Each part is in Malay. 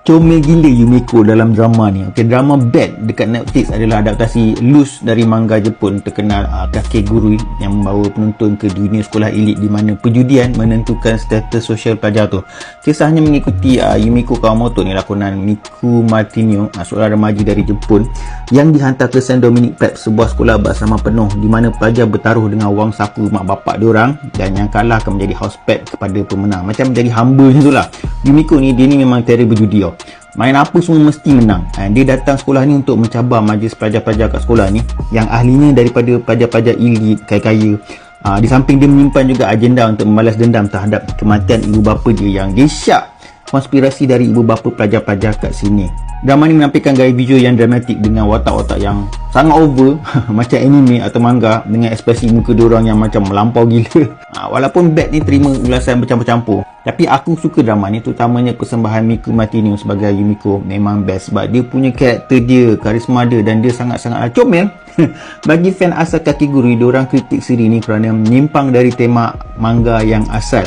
comel gila Yumiko dalam drama ni. Okey, drama Bad dekat Netflix adalah adaptasi loose dari manga Jepun terkenal uh, Kakegurui yang membawa penonton ke dunia sekolah elit di mana perjudian menentukan status sosial pelajar tu. Kisahnya mengikuti uh, Yumiko Kawamoto ni lakonan Miku Martinio, uh, seorang remaja dari Jepun yang dihantar ke Saint Dominic Prep, sebuah sekolah bersama penuh di mana pelajar bertaruh dengan wang saku mak bapak diorang dan yang kalah akan menjadi house pet kepada pemenang. Macam menjadi hamba macam tu lah. Yumiko ni dia ni memang terrible judi tau. Main apa semua mesti menang. Ha, dia datang sekolah ni untuk mencabar majlis pelajar-pelajar kat sekolah ni yang ahlinya daripada pelajar-pelajar elit, kaya-kaya. Ha, di samping dia menyimpan juga agenda untuk membalas dendam terhadap kematian ibu bapa dia yang gesyak konspirasi dari ibu bapa pelajar-pelajar kat sini. Drama ni menampilkan gaya visual yang dramatik dengan watak-watak yang sangat over macam anime atau manga dengan ekspresi muka diorang yang macam melampau gila. Ha, walaupun Bad ni terima ulasan bercampur-campur tapi aku suka drama ni terutamanya persembahan Miku Martino sebagai Yumiko memang best sebab dia punya karakter dia, karisma dia dan dia sangat-sangat comel. Bagi fan asal Kakiguri, diorang kritik siri ni kerana menyimpang dari tema manga yang asal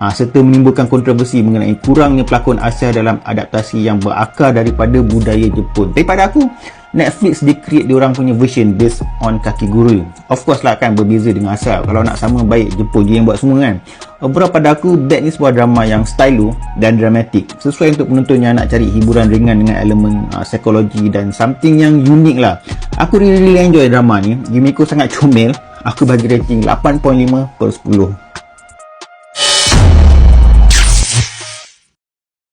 ha, serta menimbulkan kontroversi mengenai kurangnya pelakon Asia dalam adaptasi yang berakar daripada budaya Jepun. Daripada aku, Netflix dia create diorang punya version based on Kakiguru. Of course lah kan berbeza dengan asal. Kalau nak sama baik Jepun je yang buat semua kan. Overall pada aku, Bad ni sebuah drama yang stylo dan dramatik. Sesuai untuk penonton yang nak cari hiburan ringan dengan elemen uh, psikologi dan something yang unik lah. Aku really, really enjoy drama ni. Yumiko sangat comel. Aku bagi rating 8.5 per 10.